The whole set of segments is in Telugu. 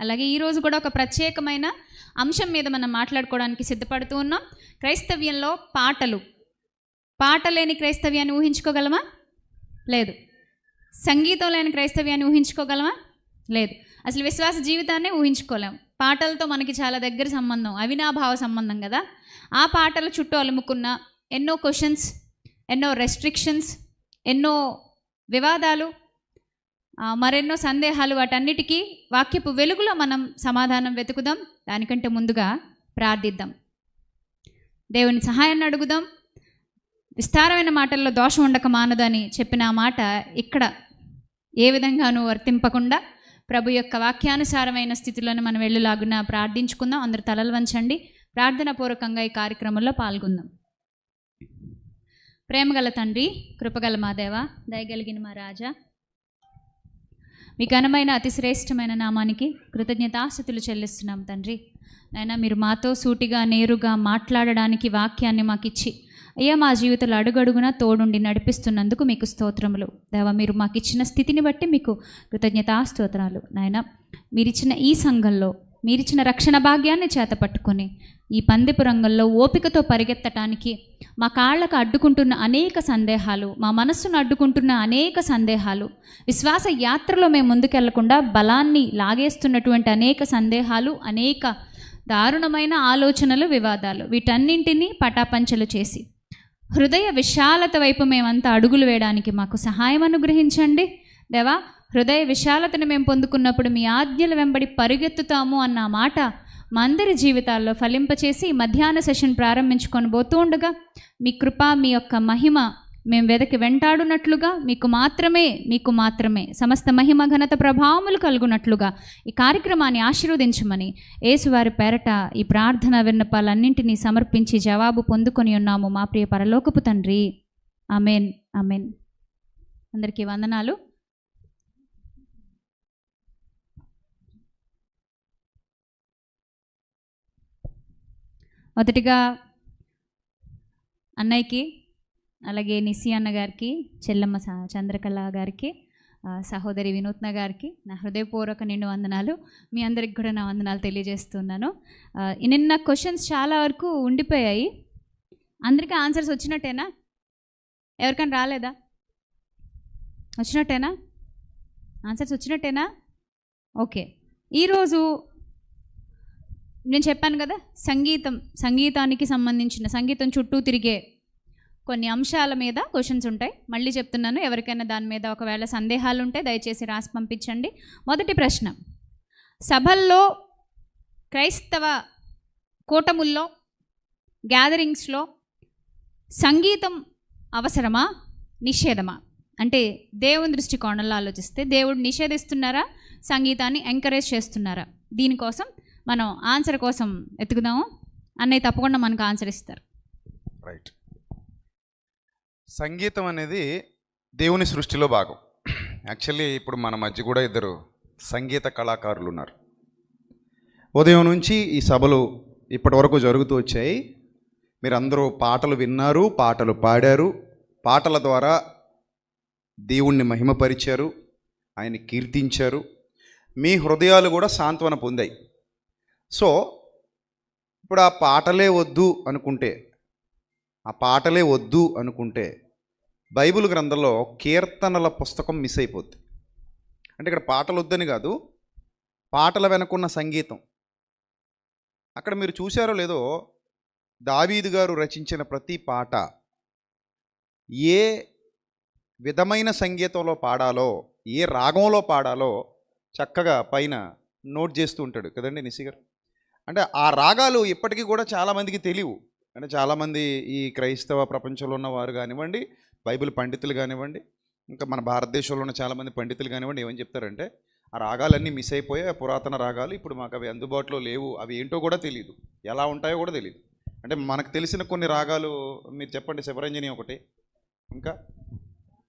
అలాగే ఈరోజు కూడా ఒక ప్రత్యేకమైన అంశం మీద మనం మాట్లాడుకోవడానికి సిద్ధపడుతూ ఉన్నాం. క్రైస్తవ్యంలో పాటలు. పాట లేని క్రైస్తవ్యాన్ని ఊహించుకోగలమా? లేదు. సంగీతం లేని క్రైస్తవ్యాన్ని ఊహించుకోగలమా? లేదు. అసలు విశ్వాస జీవితాన్ని ఊహించుకోలేం. పాటలతో మనకి చాలా దగ్గర సంబంధం అవినాభావ సంబంధం కదా. ఆ పాటల చుట్టూ అలుముకున్న ఎన్నో క్వశ్చన్స్ ఎన్నో రెస్ట్రిక్షన్స్ ఎన్నో వివాదాలు మరెన్నో సందేహాలు వాటన్నిటికీ వాక్యపు వెలుగులో మనం సమాధానం వెతుకుదాం. దానికంటే ముందుగా ప్రార్థిద్దాం. దేవుని సహాయాన్ని అడుగుదాం. విస్తారమైన మాటల్లో దోషం ఉండక మానదని చెప్పిన ఆ మాట ఇక్కడ ఏ విధంగానూ వర్తింపకుండా ప్రభు యొక్క వాక్యానుసారమైన స్థితిలోనే మనం వెళ్ళులాగున ప్రార్థించుకుందాం. అందరు తలలు వంచండి. ప్రార్థన పూర్వకంగా ఈ కార్యక్రమంలో పాల్గొందాం. ప్రేమగల తండ్రి కృపగల మా దేవ దయగలిగిన మా రాజా మీ ఘనమైన అతి శ్రేష్టమైన నామానికి కృతజ్ఞతాస్థితులు చెల్లిస్తున్నాం తండ్రి. నాయనా మీరు మాతో సూటిగా నేరుగా మాట్లాడడానికి వాక్యాన్ని మాకు ఇచ్చి అయ్యా మా జీవితంలో అడుగడుగున తోడుండి నడిపిస్తున్నందుకు మీకు స్తోత్రములు. దేవా మీరు మాకు ఇచ్చిన స్థితిని బట్టి మీకు కృతజ్ఞతాస్తోత్రాలు నాయన మీరిచ్చిన ఈ సంఘంలో మీరిచ్చిన రక్షణ భాగ్యాన్ని చేత పట్టుకొని ఈ పందెపు రంగంలో ఓపికతో పరిగెత్తటానికి మా కాళ్ళకు అడ్డుకుంటున్న అనేక సందేహాలు మా మనస్సును అడ్డుకుంటున్న అనేక సందేహాలు విశ్వాస యాత్రలో మేము ముందుకెళ్ళకుండా బలాన్ని లాగేస్తున్నటువంటి అనేక సందేహాలు అనేక దారుణమైన ఆలోచనలు వివాదాలు. వీటన్నింటినీ పటాపంచలు చేసి హృదయ విశాలత వైపు మేమంతా అడుగులు వేయడానికి మాకు సహాయం అనుగ్రహించండి. దేవా హృదయ విశాలతను మేము పొందుకున్నప్పుడు మీ ఆజ్ఞల వెంబడి పరిగెత్తుతాము అన్న మాట మా అందరి జీవితాల్లో ఫలింపచేసి మధ్యాహ్న సెషన్ ప్రారంభించుకొని పోతూ ఉండగా మీ కృప మీ యొక్క మహిమ మేము వెదకి వెంటాడునట్లుగా మీకు మాత్రమే మీకు మాత్రమే సమస్త మహిమ ఘనత ప్రభావములు కలుగునట్లుగా ఈ కార్యక్రమాన్ని ఆశీర్వదించమని యేసువారి పేరట ఈ ప్రార్థన విన్నపాలన్నింటినీ సమర్పించి జవాబు పొందుకొని ఉన్నాము మా ప్రియ పరలోకపు తండ్రి. అమేన్ అమేన్ అందరికీ వందనాలు. మొదటిగా అన్నయ్యకి అలాగే నిసి అన్న గారికి చెల్లమ్మ స- చంద్రకళ గారికి సహోదరి వినూత్న గారికి నా హృదయపూర్వక నిండు వందనాలు మీ అందరికి కూడా నా వందనాలు తెలియజేస్తున్నాను. నిన్న క్వశ్చన్స్ చాలా వరకు ఉండిపోయాయి. అందరికీ ఆన్సర్స్ వచ్చినట్టేనా? ఎవరికైనా రాలేదా? వచ్చినట్టేనా? ఆన్సర్స్ వచ్చినట్టేనా? ఓకే. ఈరోజు నేను చెప్పాను కదా సంగీతం సంగీతానికి సంబంధించిన సంగీతం చుట్టూ తిరిగే కొన్ని అంశాల మీద క్వశ్చన్స్ ఉంటాయి. మళ్ళీ చెప్తున్నాను ఎవరికైనా దాని మీద ఒకవేళ సందేహాలు ఉంటే దయచేసి రాసి పంపించండి. మొదటి ప్రశ్న సభల్లో క్రైస్తవ కూటముల్లో గ్యాదరింగ్స్లో సంగీతం అవసరమా నిషేధమా? అంటే దేవుని దృష్టికోణంలో ఆలోచిస్తే దేవుడు నిషేధిస్తున్నారా సంగీతాన్ని ఎంకరేజ్ చేస్తున్నారా? దీనికోసం మనం ఆన్సర్ కోసం ఎత్తుకుదాము. అన్నయ్య తప్పకుండా మనకు ఆన్సర్ ఇస్తారు. రైట్ సంగీతం అనేది దేవుని సృష్టిలో భాగం. యాక్చువల్లీ ఇప్పుడు మన మధ్య కూడా ఇద్దరు సంగీత కళాకారులు ఉన్నారు ఉదయం నుంచి ఈ సభలు ఇప్పటి వరకు జరుగుతూ వచ్చాయి. మీరందరూ పాటలు విన్నారు పాటలు పాడారు. పాటల ద్వారా దేవుణ్ణి మహిమపరిచారు. ఆయన కీర్తించారు. మీ హృదయాలు కూడా సాంత్వన పొందాయి. సో ఇప్పుడు ఆ పాటలే వద్దు అనుకుంటే ఆ పాటలే వద్దు అనుకుంటే బైబిల్ గ్రంథంలో కీర్తనల పుస్తకం మిస్ అయిపోద్ది. అంటే ఇక్కడ పాటలు వద్దని కాదు పాటల వెనకున్న సంగీతం. అక్కడ మీరు చూశారో లేదో దావీదు గారు రచించిన ప్రతి పాట ఏ విధమైన సంగీతంలో పాడాలో ఏ రాగంలో పాడాలో చక్కగా పైన నోట్ చేస్తూ ఉంటాడు. కదండి నిసి గారు అంటే ఆ రాగాలు ఇప్పటికీ కూడా చాలామందికి తెలియవు. అంటే చాలామంది ఈ క్రైస్తవ ప్రపంచంలో ఉన్న వారు కానివ్వండి బైబిల్ పండితులు కానివ్వండి ఇంకా మన భారతదేశంలో ఉన్న చాలామంది పండితులు కానివ్వండి ఏమని చెప్తారంటే ఆ రాగాలన్నీ మిస్ అయిపోయాయి ఆ పురాతన రాగాలు ఇప్పుడు మాకు అవి అందుబాటులో లేవు. అవి ఏంటో కూడా తెలియదు ఎలా ఉంటాయో కూడా తెలియదు అంటే మనకు తెలిసిన కొన్ని రాగాలు మీరు చెప్పండి శివరంజని ఒకటి ఇంకా?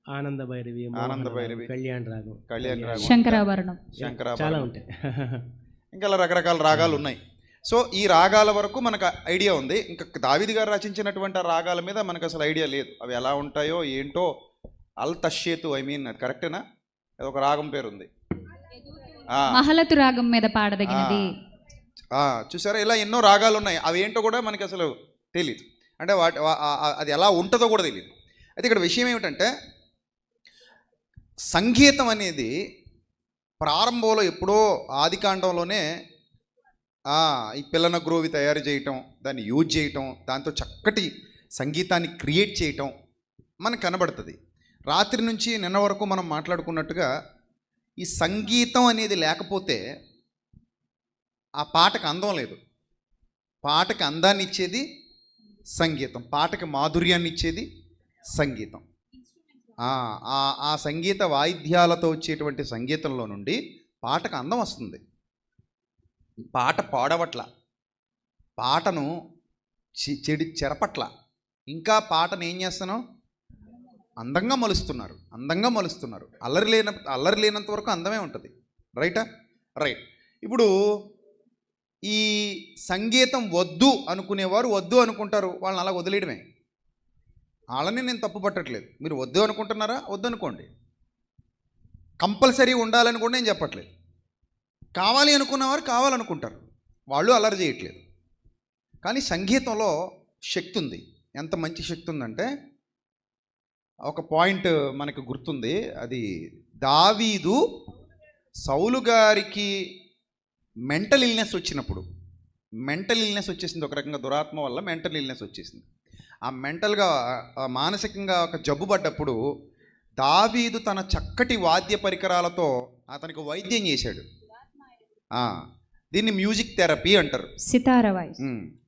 ఆనంద భైరవి ఆనంద భైరవి. కళ్యాణ్ రాగం కళ్యాణ్ రాగం. శంకరాభరణం. చాలా శంకరాభరణం ఉంటాయి. ఇంకా అలా రకరకాల రాగాలు ఉన్నాయి. సో ఈ రాగాల వరకు మనకు ఐడియా ఉంది. ఇంకా దావిది గారు రచించినటువంటి ఆ రాగాల మీద మనకు అసలు ఐడియా లేదు. అవి ఎలా ఉంటాయో ఏంటో అల్ తషేతు ఐ మీన్ అది కరెక్టేనా అది ఒక రాగం పేరు ఉంది. మహలతు రాగం మీద పాడదగినది. చూసారా? ఇలా ఎన్నో రాగాలు ఉన్నాయి. అవి ఏంటో కూడా మనకి అసలు తెలియదు అంటే వాటి అది ఎలా ఉంటుందో కూడా తెలియదు అయితే ఇక్కడ విషయం ఏమిటంటే సంగీతం అనేది ప్రారంభంలో ఎప్పుడో ఆదికాండంలోనే ఈ పిల్లన గ్రోవి తయారు చేయటం దాన్ని యూజ్ చేయటం దాంతో చక్కటి సంగీతాన్ని క్రియేట్ చేయటం మనకు కనబడుతుంది. రాత్రి నుంచి నిన్న వరకు మనం మాట్లాడుకున్నట్టుగా ఈ సంగీతం అనేది లేకపోతే ఆ పాటకు అందం లేదు. పాటకి అందాన్ని ఇచ్చేది సంగీతం పాటకి మాధుర్యాన్ని ఇచ్చేది సంగీతం. ఆ, ఆ ఆ సంగీత వాయిద్యాలతో వచ్చేటువంటి సంగీతంలో నుండి పాటకు అందం వస్తుంది. పాట పాడవట్ల. పాటను చెడి చెరపట్ల. ఇంకా పాటను ఏం చేస్తున్నాం అందంగా మలుస్తున్నారు. అందంగా మలుస్తున్నారు. అల్లరి లేన అల్లరి లేనంత వరకు అందమే ఉంటుంది. రైటా? రైట్. ఇప్పుడు ఈ సంగీతం వద్దు అనుకునేవారు వద్దు అనుకుంటారు. వాళ్ళని అలా వదిలేయడమే. వాళ్ళని నేను తప్పు పట్టట్లేదు. మీరు వద్దు అనుకుంటున్నారా? వద్దు అనుకోండి కంపల్సరీ ఉండాలని కూడా నేను చెప్పట్లేదు. కావాలి అనుకున్నవారు కావాలనుకుంటారు. వాళ్ళు అల్లరి చేయట్లేదు. కానీ సంగీతంలో శక్తి ఉంది. ఎంత మంచి శక్తి ఉందంటే ఒక పాయింట్ మనకు గుర్తుంది. అది దావీదు సౌలు గారికి మెంటల్ ఇల్నెస్ వచ్చినప్పుడు మెంటల్ ఇల్నెస్ వచ్చేసింది ఒక రకంగా దురాత్మ వల్ల మెంటల్ ఇల్నెస్ వచ్చేసింది. ఆ మెంటల్గా మానసికంగా ఒక జబ్బు పడ్డప్పుడు దావీదు తన చక్కటి వాద్య పరికరాలతో అతనికి వైద్యం చేశాడు. దీన్ని మ్యూజిక్ థెరపీ అంటారు. సితార voice.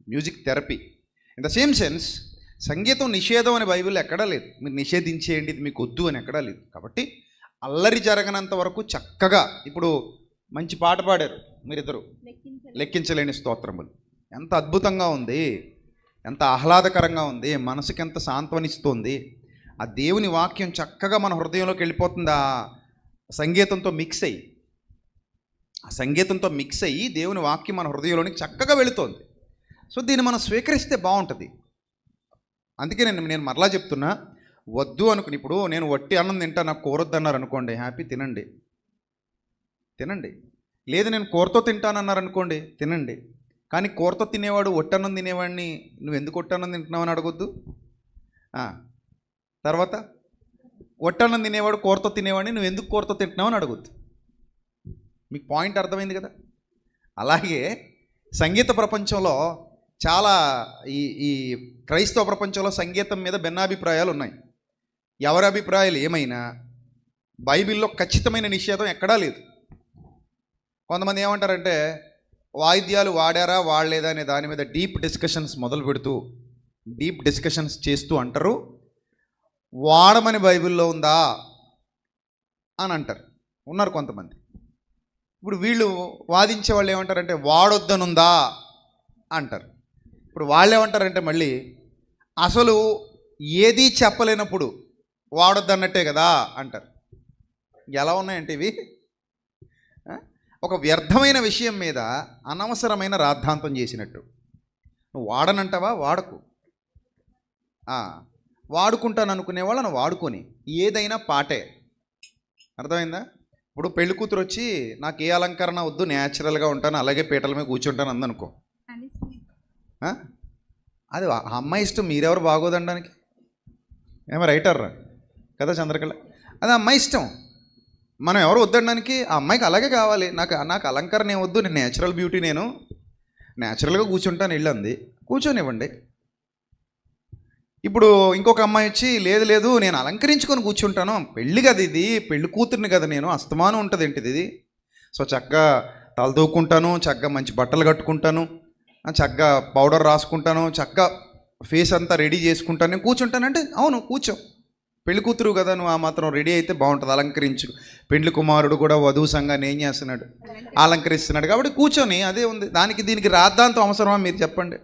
Music therapy in the same sense సంగీతం నిషేధం అని బైబిల్ ఎక్కడా లేదు. మీరు నిషేధించేయండి ఇది మీకు వద్దు అని ఎక్కడా లేదు. కాబట్టి అల్లరి జరగనంత వరకు చక్కగా ఇప్పుడు మంచి పాట పాడారు మీరిద్దరు. లెక్కించలేని స్తోత్రములు. ఎంత అద్భుతంగా ఉంది. ఎంత ఆహ్లాదకరంగా ఉంది. మనసుకి ఎంత సాంత్వనిస్తుంది. ఆ దేవుని వాక్యం చక్కగా మన హృదయంలోకి వెళ్ళిపోతుంది? ఆ సంగీతంతో మిక్స్ అయ్యి. ఆ సంగీతంతో మిక్స్ అయ్యి దేవుని వాక్యం మన హృదయంలోనికి చక్కగా వెళుతోంది. సో దీన్ని మనం స్వీకరిస్తే బాగుంటుంది. అందుకే నేను నేను మరలా చెప్తున్నా వద్దు అనుకుని ఇప్పుడు నేను వట్టి అన్నం తింటా నాకు కూరొద్దన్నారు అనుకోండి హ్యాపీ తినండి. తినండి. లేదు నేను కూరతో తింటానన్నారు అనుకోండి తినండి. కానీ కూరతో తినేవాడు ఒట్టన్నం తినేవాడిని నువ్వు ఎందుకు ఒట్టన్నం తింటున్నావు అని అడగొద్దు. తర్వాత తర్వాత ఒట్టన్నం తినేవాడు కూరతో తినేవాడిని నువ్వు ఎందుకు కూరతో తింటున్నావు అని అడగొద్దు. మీకు పాయింట్ అర్థమైంది కదా? అలాగే సంగీత ప్రపంచంలో చాలా ఈ ఈ క్రైస్తవ ప్రపంచంలో సంగీతం మీద భిన్నాభిప్రాయాలు ఉన్నాయి. ఎవరి అభిప్రాయాలు ఏమైనా? బైబిల్లో ఖచ్చితమైన నిషేధం ఎక్కడా లేదు. కొంతమంది ఏమంటారంటే వాయిద్యాలు వాడారా వాడలేదా అనే దాని మీద డీప్ డిస్కషన్స్ మొదలు పెడుతూ డీప్ డిస్కషన్స్ చేస్తూ అంటారు. వాడమని బైబిల్లో ఉందా? అని అంటారు. ఉన్నారు కొంతమంది. ఇప్పుడు వీళ్ళు వాదించే వాళ్ళు ఏమంటారంటే వాడొద్దనుందా? అంటారు. ఇప్పుడు వాళ్ళు ఏమంటారంటే మళ్ళీ అసలు ఏది చెప్పలేనప్పుడు వాడొద్దన్నట్టే కదా? అంటారు. ఎలా ఉన్నాయంటే ఇవి? ఒక వ్యర్థమైన విషయం మీద అనవసరమైన రాద్ధాంతం చేసినట్టు. నువ్వు వాడనంటావా? వాడకు. వాడుకుంటాను అనుకునే వాళ్ళను వాడుకొని ఏదైనా పాటే. అర్థమైందా? ఇప్పుడు పెళ్ళి కూతురు వచ్చి నాకు ఏ అలంకరణ వద్దు న్యాచురల్గా ఉంటాను అలాగే పీటల మీద కూర్చుంటాను అందనుకో? అది అమ్మాయి ఇష్టం మీరెవరు బాగోదనడానికి ఏమో రైటర్ కదా చంద్రకళ? అది అమ్మాయి ఇష్టం. మనం ఎవరు వద్దనడానికి ఆ అమ్మాయికి అలాగే కావాలి. నాకు నాకు అలంకరణ ఏం వద్దు నేను నేచురల్ బ్యూటీ నేను. నేచురల్గా కూర్చుంటాను ఇల్లంది. కూర్చొనివ్వండి. ఇప్పుడు ఇంకొక అమ్మాయి వచ్చి లేదు లేదు నేను అలంకరించుకొని కూర్చుంటాను. పెళ్ళి కదా ఇది పెళ్ళి కూతుర్ని కదా నేను అస్తమానం ఉంటుంది ఏంటిది ఇది? సో చక్కగా తలదూకుంటాను చక్కగా మంచి బట్టలు కట్టుకుంటాను చక్కగా పౌడర్ రాసుకుంటాను చక్కగా ఫేస్ అంతా రెడీ చేసుకుంటాను. నేను కూర్చుంటానంటే అవును కూర్చో. పెళ్ళి కూతురు కదా నువ్వు ఆ మాత్రం రెడీ అయితే బాగుంటుంది అలంకరించు. పెళ్ళి కుమారుడు కూడా వధువు సంఘాన్ని ఏం చేస్తున్నాడు? అలంకరిస్తున్నాడు. కాబట్టి కూర్చొని అదే ఉంది. దానికి దీనికి రాద్దాంతం అవసరమా మీరు చెప్పండి?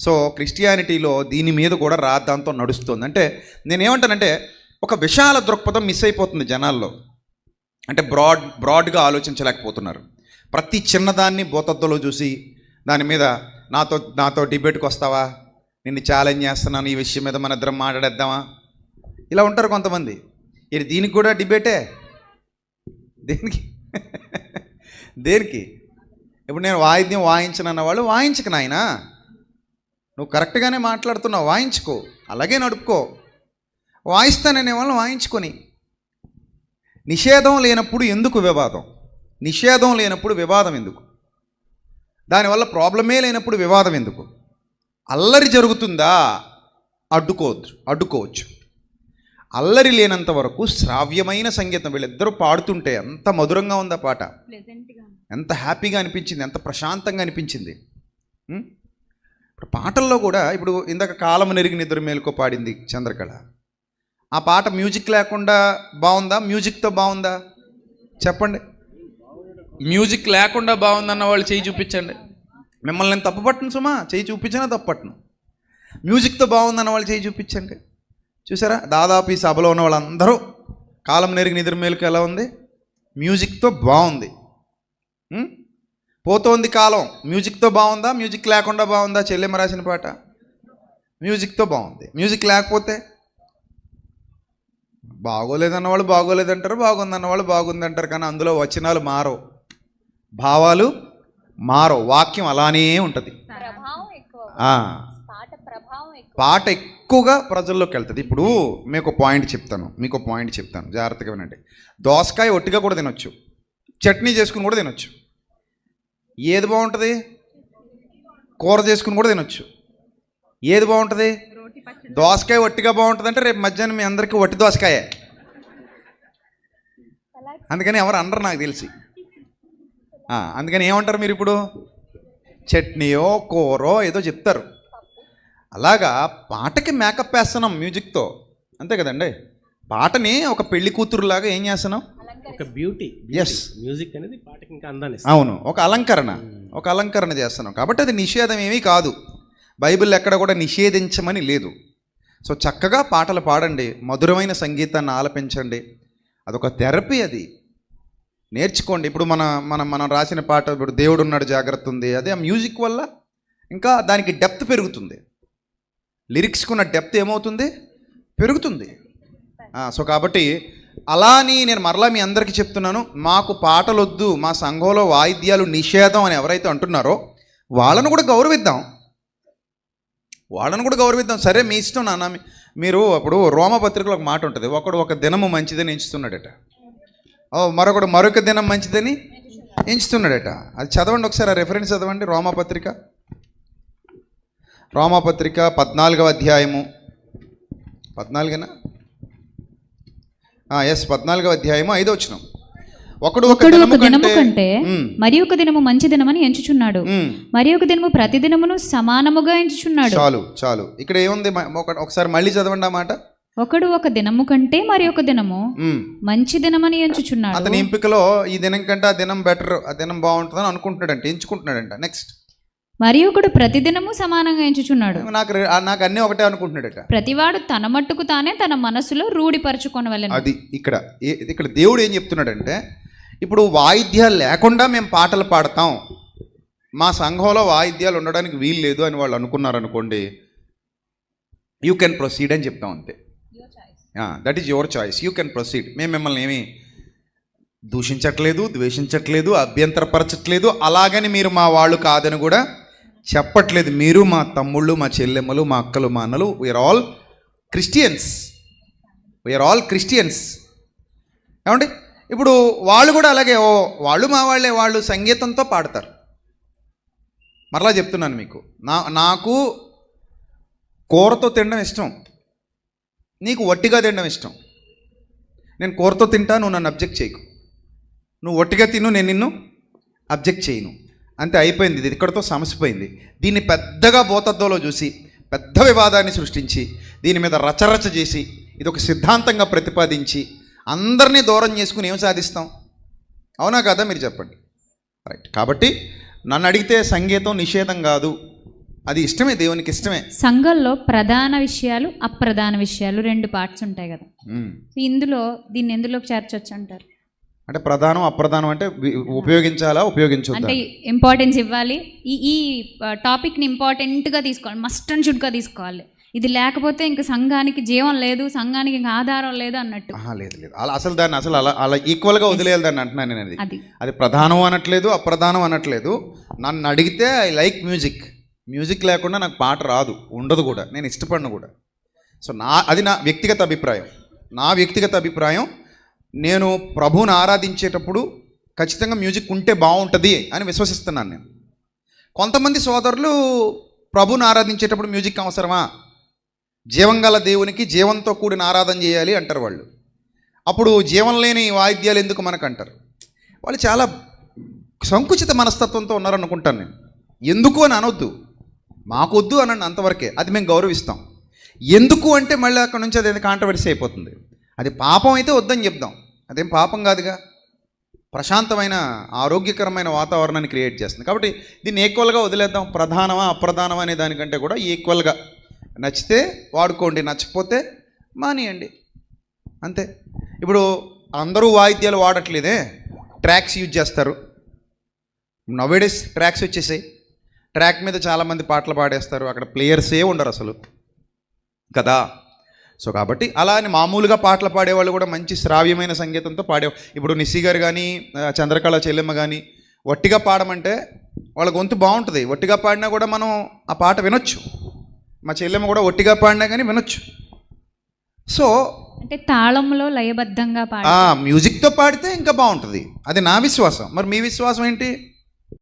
సో క్రిస్టియానిటీలో దీని మీద కూడా రాద్దాంతం నడుస్తుంది. అంటే నేనేమంటానంటే ఒక విశాల దృక్పథం మిస్ అయిపోతుంది జనాల్లో. అంటే బ్రాడ్ బ్రాడ్గా ఆలోచించలేకపోతున్నారు. ప్రతి చిన్నదాన్ని బోతద్దులో చూసి దాని మీద నాతో నాతో డిబేట్కి వస్తావా? నిన్ను ఛాలెంజ్ చేస్తున్నాను ఈ విషయం మీద మన ఇద్దరం మాట్లాడేద్దామా? ఇలా ఉంటారు కొంతమంది. ఇది దీనికి కూడా డిబేటే. దేనికి? దేనికి? ఇప్పుడు నేను వాయిద్యం వాయించనన్న వాళ్ళు వాయించక నాయనా. నువ్వు కరెక్ట్గానే మాట్లాడుతున్నావు వాయించుకో. అలాగే నడుపుకో. వాయిస్తాననే వాళ్ళని వాయించుకొని. నిషేధం లేనప్పుడు ఎందుకు వివాదం? నిషేధం లేనప్పుడు వివాదం ఎందుకు? దానివల్ల ప్రాబ్లమే లేనప్పుడు వివాదం ఎందుకు? అల్లరి జరుగుతుందా? అడ్డుకోవచ్చు అడ్డుకోవచ్చు. అల్లరి లేనంత వరకు శ్రావ్యమైన సంగీతం వీళ్ళిద్దరూ పాడుతుంటే ఎంత మధురంగా ఉందా పాట. ఎంత హ్యాపీగా అనిపించింది ఎంత ప్రశాంతంగా అనిపించింది? ఇప్పుడు పాటల్లో కూడా ఇప్పుడు ఇందాక కాలం నెరిగిన నిద్ర మేలుకో పాడింది చంద్రకళ. ఆ పాట మ్యూజిక్ లేకుండా బాగుందా? మ్యూజిక్తో బాగుందా? చెప్పండి. మ్యూజిక్ లేకుండా బాగుందన్న వాళ్ళు చేయి చూపించండి. మిమ్మల్ని నేను తప్పుపట్టను సుమా చేయి చూపించినా తప్పట్టను మ్యూజిక్తో బాగుందన్న వాళ్ళు చేయి చూపించండి. చూసారా? దాదాపు ఈ సభలో ఉన్న వాళ్ళందరూ కాలం నెరిగిన నిద్ర మేలుకు ఎలా ఉంది? మ్యూజిక్తో బాగుంది. పోతోంది కాలం. మ్యూజిక్తో బాగుందా? మ్యూజిక్ లేకుండా బాగుందా? చెల్లెమ్మ రాసిన పాట? మ్యూజిక్తో బాగుంది. మ్యూజిక్ లేకపోతే బాగోలేదన్న వాళ్ళు బాగోలేదంటారు బాగుందన్న వాళ్ళు బాగుందంటారు కానీ అందులో వచనాలు మారవు. భావాలు మారవు. వాక్యం అలానే ఉంటుంది. పాట ఎక్కువగా ప్రజల్లోకి వెళ్తుంది. ఇప్పుడు మీకు పాయింట్ చెప్తాను. మీకు పాయింట్ చెప్తాను. జాగ్రత్తగా వినండి. దోసకాయ ఒట్టిగా కూడా తినొచ్చు. చట్నీ చేసుకుని కూడా తినొచ్చు. ఏది బాగుంటుంది? కూర చేసుకుని కూడా తినొచ్చు. ఏది బాగుంటుంది? దోసకాయ వట్టిగా బాగుంటుంది అంటే రేపు మధ్యాహ్నం మీ అందరికీ వట్టి దోసకాయే. అందుకని ఎవరు అనరు నాకు తెలిసి. అందుకని ఏమంటారు మీరు ఇప్పుడు? చట్నీయో కూరో ఏదో చెప్తారు. అలాగా పాటకి మేకప్ వేస్తున్నాం మ్యూజిక్తో. అంతే కదండి? పాటని ఒక పెళ్ళి కూతురులాగా ఏం చేస్తున్నాం? ఒక బ్యూటీ ఎస్ మ్యూజిక్ అనేది పాటకి ఇంకా అందాన్ని. అవును ఒక అలంకరణ ఒక అలంకరణ చేస్తున్నాం. కాబట్టి అది నిషేధం ఏమీ కాదు. బైబిల్ ఎక్కడ కూడా నిషేధించమని లేదు. సో చక్కగా పాటలు పాడండి మధురమైన సంగీతాన్ని ఆలపించండి. అదొక థెరపీ అది. నేర్చుకోండి. ఇప్పుడు మన మనం మనం రాసిన పాట ఇప్పుడు దేవుడు ఉన్నాడు జాగ్రత్త ఉంది. అదే ఆ మ్యూజిక్ వల్ల ఇంకా దానికి డెప్త్ పెరుగుతుంది. లిరిక్స్కున్న డెప్త్ ఏమవుతుంది? పెరుగుతుంది. సో కాబట్టి అలా అని నేను మరలా మీ అందరికీ చెప్తున్నాను మాకు పాటలు వద్దు మా సంఘంలో వాయిద్యాలు నిషేధం అని ఎవరైతే అంటున్నారో వాళ్ళను కూడా గౌరవిద్దాం. వాళ్ళను కూడా గౌరవిద్దాం. సరే మీ ఇష్టం నాన్న మీరు అప్పుడు రోమపత్రికలో ఒక మాట ఉంటుంది ఒకడు ఒక దినము మంచిదని ఎంచుతున్నాడట. ఓ మరొకడు మరొక దినం మంచిదని ఎంచుతున్నాడట. అది చదవండి ఒకసారి ఆ రెఫరెన్స్ చదవండి రోమపత్రిక రోమపత్రిక పద్నాలుగవ అధ్యాయము. పద్నాలుగేనా? ఎస్ పద్నాలుగవ అధ్యాయము ఐదో వచ్చిన ఒకడు ఒక ఒకడు ఒక దినము కంటే మరి ఒక దినము మంచి దినమని ఎంచుచున్నాడు. మరి ఒక దినము ప్రతి దినమును సమానముగా ఎంచుచున్నాడు. చాలు చాలు. ఇక్కడ ఏముంది? ఒకసారి మళ్ళీ చదవండి ఆ మాట. ఒకడు ఒక దినము కంటే మరి ఒక దినము. మంచి దినమని ఎంచుచున్నాడు. అతని ఎంపికలో ఈ దినం కంటే ఆ దినం బెటర్ ఆ దినం బాగుంటుందని అనుకుంటున్నాడంట ఎంచుకుంటున్నాడంట. నెక్స్ట్ మరి ఒకడు ప్రతి దినము సమానంగా ఎంచుచున్నాడు. నాకు నాకు అన్నీ ఒకటే అనుకుంటున్నాడట. ప్రతివాడు తన మట్టుకు తానే తన మనసులో రూఢిపరచుకొనవలెను. అది ఇక్కడ ఇక్కడ దేవుడు ఏం చెప్తున్నాడంటే ఇప్పుడు వాయిద్యాలు లేకుండా మేము పాటలు పాడతాం. మా సంఘంలో వాయిద్యాలు ఉండడానికి వీలు లేదు అని వాళ్ళు అనుకున్నారనుకోండి యూ కెన్ ప్రొసీడ్ అని చెప్తాం అంతే. That is your choice you can proceed మేము మిమ్మల్ని ఏమి దూషించట్లేదు ద్వేషించట్లేదు అభ్యంతరపరచట్లేదు అలాగని మీరు మా వాళ్ళు కాదని కూడా చెప్పట్లేదు. మీరు మా తమ్ముళ్ళు మా చెల్లెమ్మలు మా అక్కలు మా అన్నలు we are all Christians we are all Christians ఏమండి? ఇప్పుడు వాళ్ళు కూడా అలాగే ఓ వాళ్ళు మా వాళ్ళే వాళ్ళు సంగీతంతో పాడతారు. మరలా చెప్తున్నాను మీకు. నా నాకు కూరతో తినడం ఇష్టం. నీకు వట్టిగా తినడం ఇష్టం. నేను కూరతో తింటా నువ్వు నన్ను అబ్జెక్ట్ చేయకు. నువ్వు ఒట్టిగా తిను నేను నిన్ను అబ్జెక్ట్ చేయను. అంతే అయిపోయింది ఇది ఇక్కడతో సమసిపోయింది. దీన్ని పెద్దగా భూతత్వంలో చూసి పెద్ద వివాదాన్ని సృష్టించి దీని మీద రచరచ చేసి ఇది ఒక సిద్ధాంతంగా ప్రతిపాదించి అందరినీ దూరం చేసుకుని ఏం సాధిస్తాం? అవునా కదా మీరు చెప్పండి. రైట్ కాబట్టి నన్ను అడిగితే సంగీతం నిషేధం కాదు. అది ఇష్టమే దేవునికి ఇష్టమే. సంఘంలో ప్రధాన విషయాలు అప్రధాన విషయాలు రెండు పార్ట్స్ ఉంటాయి కదా. సో ఇందులో దీన్ని ఎందులోకి చేర్చొచ్చు అంటారు? అంటే ప్రధానం అప్రధానం అంటే ఉపయోగించాలా ఉపయోగించొద్దా? అంటే ఇంపార్టెన్స్ ఇవ్వాలి. ఈ ఈ టాపిక్ని ఇంపార్టెంట్గా తీసుకోవాలి. మస్ట్ అండ్ షుడ్గా తీసుకోవాలి. ఇది లేకపోతే ఇంక సంఘానికి జీవం లేదు సంఘానికి ఇంక ఆధారం లేదు అన్నట్టు. లేదు లేదు. అలా అసలు దాన్ని అసలు అలా అలా ఈక్వల్గా వదిలేయాలి దాన్ని అంటున్నాను నేను అది. అది. అది ప్రధానం అనట్లేదు అప్రధానం అనట్లేదు. నన్ను అడిగితే ఐ లైక్ మ్యూజిక్ మ్యూజిక్ లేకుండా నాకు పాట రాదు ఉండదు కూడా. నేను ఇష్టపడను కూడా. సో నా అది నా వ్యక్తిగత అభిప్రాయం. నా వ్యక్తిగత అభిప్రాయం నేను ప్రభువుని ఆరాధించేటప్పుడు ఖచ్చితంగా మ్యూజిక్ ఉంటే బాగుంటుంది అని విశ్వసిస్తున్నాను నేను. కొంతమంది సోదరులు ప్రభుని ఆరాధించేటప్పుడు మ్యూజిక్ అవసరమా? జీవంగల దేవునికి జీవంతో కూడిన ఆరాధన చేయాలి అంటారు వాళ్ళు. అప్పుడు జీవం లేని వాయిద్యాలు ఎందుకు మనకు అంటారు వాళ్ళు చాలా సంకుచిత మనస్తత్వంతో ఉన్నారనుకుంటాను నేను. ఎందుకు అని అనొద్దు. మాకొద్దు అనండి అంతవరకే. అది మేము గౌరవిస్తాం. ఎందుకు అంటే మళ్ళీ అక్కడ నుంచి అది కాంట్రవర్సీ అయిపోతుంది. అది పాపం అయితే వద్దని చెప్దాం. అదేం పాపం కాదుగా. ప్రశాంతమైన ఆరోగ్యకరమైన వాతావరణాన్ని క్రియేట్ చేస్తుంది. కాబట్టి దీన్ని ఈక్వల్గా వదిలేద్దాం. ప్రధానమా అప్రధానమా అనే దానికంటే కూడా ఈక్వల్గా నచ్చితే వాడుకోండి నచ్చకపోతే మానేయండి. అంతే. ఇప్పుడు అందరూ వాయిద్యాలు వాడట్లేదే. ట్రాక్స్ యూజ్ చేస్తారు. నవేడేస్ ట్రాక్స్ వచ్చేసాయి. ట్రాక్ మీద చాలామంది పాటలు పాడేస్తారు. అక్కడ ప్లేయర్సే ఉండరు అసలు. కదా? సో కాబట్టి అలా అని మామూలుగా పాటలు పాడేవాళ్ళు కూడా మంచి శ్రావ్యమైన సంగీతంతో పాడే ఇప్పుడు నిస్సి గారు కానీ చంద్రకళ చెల్లెమ్మ కానీ వట్టిగా పాడమంటే వాళ్ళ గొంతు బాగుంటుంది. వట్టిగా పాడినా కూడా మనం ఆ పాట వినొచ్చు. మా చెల్లెమ్మ కూడా ఒట్టిగా పాడినా కానీ వినొచ్చు. సో అంటే తాళంలో లయబద్ధంగా మ్యూజిక్తో పాడితే ఇంకా బాగుంటుంది. అది నా విశ్వాసం. మరి మీ విశ్వాసం ఏంటి?